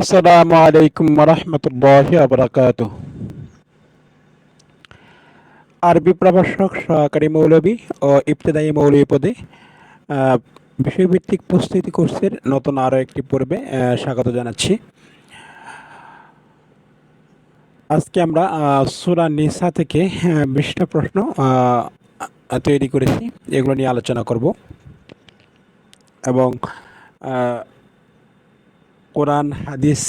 আসসালামু আলাইকুম রহমতুল্লাহ আবরাকাত আরবি প্রভাষক সহকারী মৌলবী ও ইবতদায়ী মৌলবী পদে বিষয়ভিত্তিক প্রস্তুতি কোর্সের নতুন আরও একটি পর্বে স্বাগত জানাচ্ছি। আজকে আমরা সুরা নিসা থেকে বিশটা প্রশ্ন তৈরি করেছি। এগুলো নিয়ে আলোচনা করব। এবং কোরআন, হাদিস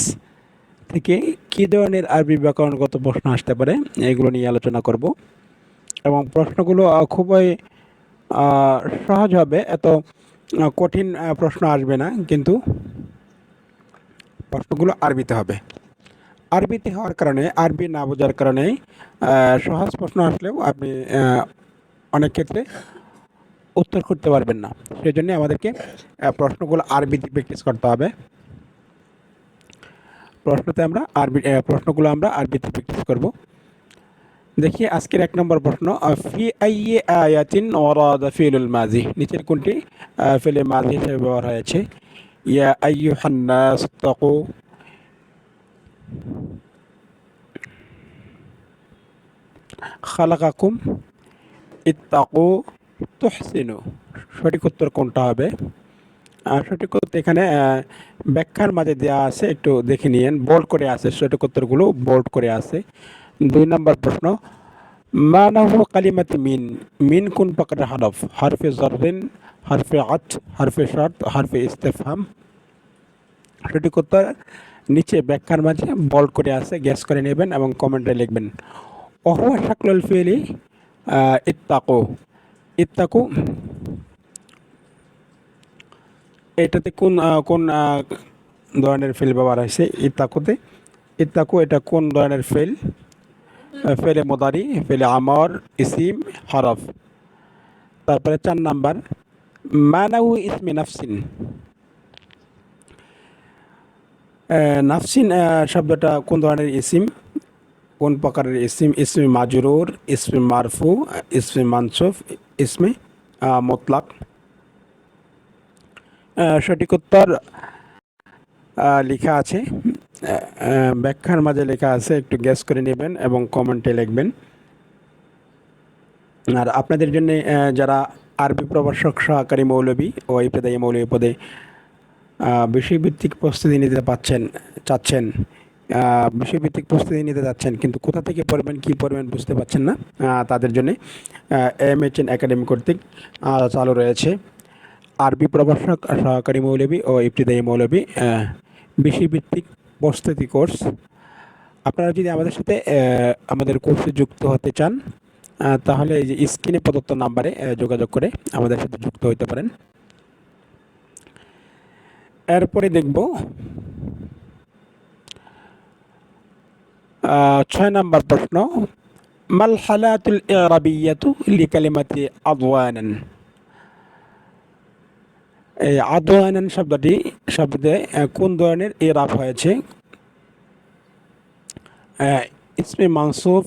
থেকে কী ধরনের আরবি ব্যাকরণগত প্রশ্ন আসতে পারে, এগুলো নিয়ে আলোচনা করব। এবং প্রশ্নগুলো খুবই সহজ হবে, এত কঠিন প্রশ্ন আসবে না, কিন্তু প্রশ্নগুলো আরবিতে হবে। আরবিতে হওয়ার কারণে, আরবি না বোঝার কারণে সহজ প্রশ্ন আসলেও আপনি অনেক ক্ষেত্রে উত্তর করতে পারবেন না। সেই জন্য আমাদেরকে প্রশ্নগুলো আরবিতে প্র্যাকটিস করতে হবে। প্রশ্নতে আমরা আরবি প্রশ্নগুলো আমরা আরবিতে প্র্যাকটিস করব। দেখি আজকের এক নম্বর প্রশ্ন ফি আইয়ে আয়াতিন ওরাদা ফিলুল মাজি। নিচের কোনটি? ফিলে মাজি হিসেবে ব্যবহার হয়েছে। ইয়া আইয়ুহান নাস তাকু। খালাকাকুম ইত্তাকু তুহসিনু। সঠিক উত্তর কোনটা হবে? সঠিক উত্তর এখানে ব্যাখ্যার মাঝে দেওয়া আছে, একটু দেখে নিয়েন। বোল্ড করে আছে সঠিক উত্তরগুলো বোল্ড করে আছে। দুই নম্বর প্রশ্ন মানাহু কালিমাতি মিন? মিন কোন প্রকারের হরফ হরফে জররিন হরফে আত, হরফে শর্ত, হরফে ইস্তেফাম সঠিক উত্তর নিচে ব্যাখ্যার মাঝে বোল্ড করে আছে গ্যাস করে নেবেন এবং কমেন্টে লিখবেন। অহুয়া শাকলুল ফিলি? ইত্তাকু। ইত্তাকু? এটাতে কোন কোন ধরনের ফেল ব্যবহার হয়েছে? ইত্তাকুতে ইত্তাকু এটা কোন ধরনের ফেল ফেলে মোদারি ফেলে আমর, ইসিম, হরফ। তারপরে চার নাম্বার। মানাউ ইসমি নাফসিন। নাফসিন শব্দটা কোন ধরনের ইসিম? কোন প্রকারের ইসিম? ইসমি মাজরুর, ইসমি মারফু, ইসমি মানসুফ, ইসমি মোতলাক। সঠিক উত্তর লেখা আছে। ব্যাখ্যার মাঝে লেখা আছে, একটু গ্যাস করে নেবেন এবং কমেন্টে লিখবেন। আর আপনাদের জন্য যারা আরবি প্রভাষক সহকারী মৌলবী ও ইপেদায়ী মৌলবী পদে বিষয়ভিত্তিক প্রস্তুতি নিতে পাচ্ছেন, চাচ্ছেন বিষয়ভিত্তিক প্রস্তুতি নিতে যাচ্ছেন, কিন্তু কোথা থেকে পড়বেন, কি পড়বেন বুঝতে পারছেন না তাদের জন্য এম এইচ এন একাডেমি কর্তৃক চালু রয়েছে। আরবি প্রভাষক সহকারী মৌলবী ও ইবতিদায়ী মৌলবী আহ, বিষয়ভিত্তিক প্রস্তুতি কোর্স। আপনারা যদি আমাদের সাথে আমাদের কোর্সে যুক্ত হতে চান তাহলে এই যে স্ক্রিনে প্রদত্ত নাম্বারে যোগাযোগ করে আমাদের সাথে যুক্ত হতে পারেন। এরপরে দেখব ছয় নম্বর প্রশ্ন মাল হালাতুল ইরাবিয়াতু লিকালিমাতি আদওয়ানান? এই আদওয়ানান শব্দটি, শব্দে কোন ধরনের ইরাব হয়েছে? ইসমে মানসুফ,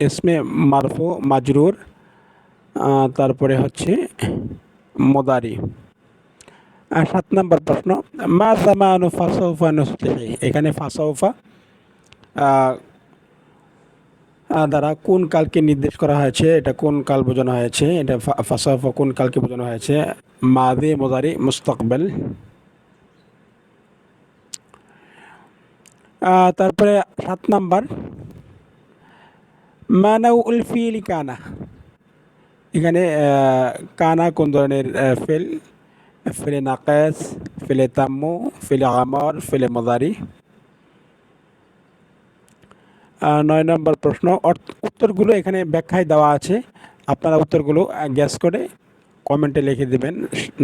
ইসমে মারফু, মাজরুর তারপরে হচ্ছে মোদারি। সাত নম্বর প্রশ্ন, মা জামানু ফাসৌফা নুসলিহি? এখানে ফাসৌফা দ্বারা কোন কালকে নির্দেশ করা হয়েছে এটা কোন কাল বোঝানো হয়েছে এটা ফাসৌফা কোন কালকে বোঝানো হয়েছে? মাদি মোদারি মুস্তাকবেল। তারপরে সাত নাম্বার। মানাউ উল ফিল কানা। এখানে কানা কোন ধরনের ফেল? ফেলে নাকাস ফেলে তাম্মু ফেলে আমর ফেলে আহ, নয় নম্বর প্রশ্ন উত্তরগুলো এখানে ব্যাখ্যায় দেওয়া আছে। আপনারা উত্তরগুলো গ্যাস করে কমেন্টে লিখে দেবেন,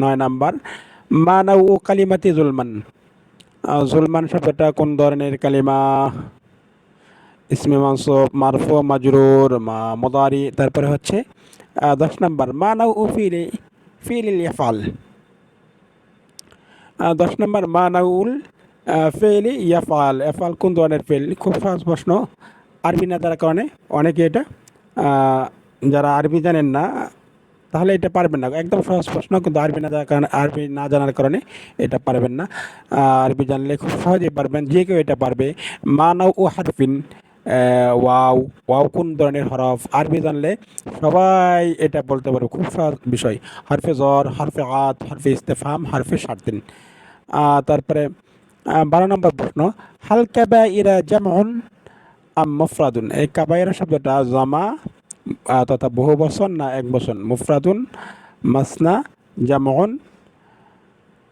নয় নাম্বার। মানাউ ও কালিমাতি জুলমান। জুলমান শব্দটা কোন ধরনের কালিমা? ইসমে মানসুব মারফু, মাজরুর, মা, মোদারি, তারপরে হচ্ছে দশ নম্বর। মানাউ ও ফিলে ফিল ইয়াফাল। দশ নম্বর, মানাউল ফেলি ইয়াফাল এফাল কোন ধরনের ফেল খুব সহজ প্রশ্ন। আরবি না তার কারণে অনেকে এটা যারা আরবি জানেন না, তাহলে এটা পারবেন না। একদম সহজ প্রশ্ন, কিন্তু আরবি না জানার কারণে, আরবি না জানার কারণে এটা পারবেন না। আরবি জানলে খুব সহজেই পারবেন, যে কেউ এটা পারবে। মানাও ও হারফিন ওয়াও ওয়াও কোন ধরনের হরফ? আরবি জানলে সবাই এটা বলতে পারবে, খুব সহজ বিষয়। হরফে জ্বর, হরফে আত, হরফে ইস্তেফাম, হরফে সারদিন তারপরে বারো নম্বর প্রশ্ন, হাল কাবাইরা যেমন আম মুফরাদুন? এই কাবাইরা শব্দটা জমা তথা বহু বচন না এক বচন মুফরাদুন, মাসনা জামন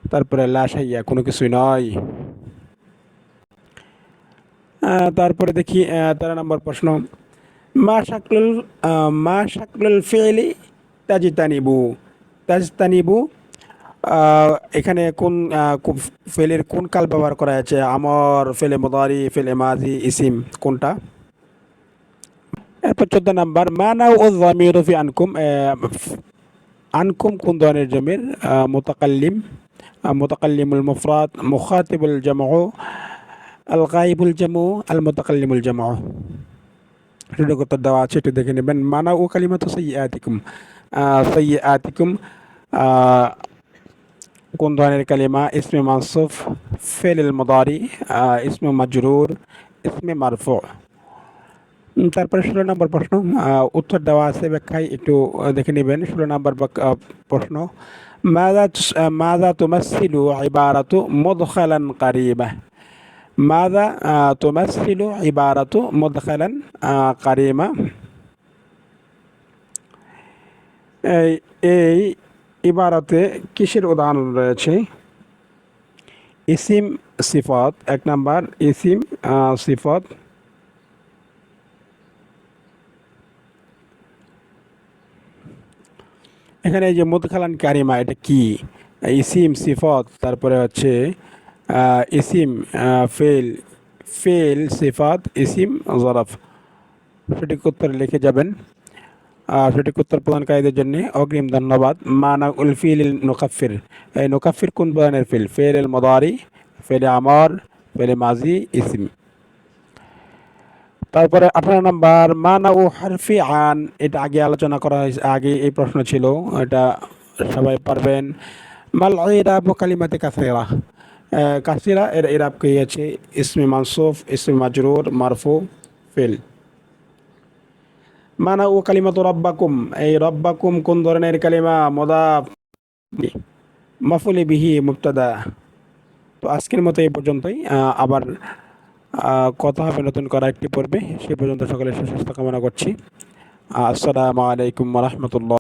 তারপরে লাশাইয়া কোনো কিছুই নয়। তারপরে দেখি তেরো নম্বর প্রশ্ন, মা শাকলুল মা শাকলুল ফেলি তাজিতানিবু? তাজতানিবু এখানে কোন ফেলের কোন কাল ব্যবহার করা আছে আমর ফেলে মোদারি ফেলে মাজি ইসিম কোনটা? এরপর চোদ্দ নাম্বার মানা ও জামির ফি আনকুম আনকুম কোন ধরনের জমির? আহ, মোতাকাল্লিমুল মুফরাদ মুখাতিবুল জামু আল গাইবুল জামু আল মুতাকাল্লিমুল জামু উত্তর দেওয়া আছে একটু দেখে নেবেন। মানা ও কালিমাত সৈয়াতিকুম সৈয়াতিকুম কোন ধরনের কালিমা? ইসমে মানসুফ ফেল মুদারি ইসমে মাজরুর, ইসমে মারফু। তারপরে ষোলো নম্বর প্রশ্ন উত্তর দেওয়া আছে ব্যাখ্যায়, একটু দেখে নেবেন। ষোলো নম্বর প্রশ্ন মাদা মাদা তুমাসিলু ইবারাতু মুদখালান কারিবা মাদা তুমাসিলু ইবারাতু মুদখালান কারিমা? এই ইবারাতে কিসের উদাহরণ রয়েছে? ইসিম, সিফত, এক নাম্বার, ইসিম সিফত। এখানে এই যে মুদখালান কারিমা, এটা কি? ইসিম, সিফত, তারপরে হচ্ছে ইসিম ফেল ফেল সিফাত, ইসিম, জরফ। সঠিক উত্তর লিখে যাবেন। সঠিক উত্তর প্রদানকারীদের জন্য অগ্রিম ধন্যবাদ। মানা উল ফিল নোকাফির। এই নোকাফির কোন প্রধানের ফিল? ফেল এল মদারি ফেলে আমর ফেলে মাজি, ইসিম। তারপরে আঠারো নম্বর মানা ও হারফি আন। এটা আগে আলোচনা করা হয়েছে, আগে এই প্রশ্ন ছিল, এটা সবাই পারবেন। মাল ইরাব কালিমাতে কাসিরা। কাসিরা এর ইরাব কে আছে? ইসমে মানসুফ, ইসমে মাজরুর, মারফু ফিল মানা ও কালিমাত রব্বাকুম। এই রব্বাকুম কোন ধরনের কালিমা? মদাফ। মাফুলি বিহি মুক্তাদা তো আজকের মতো এই পর্যন্তই। আবার কথা হবে নতুন করা একটি পর্বে। সে পর্যন্ত সকলের সুস্বাস্থ্য কামনা করছি। আসসালামু আলাইকুম রহমতুল্লাহ।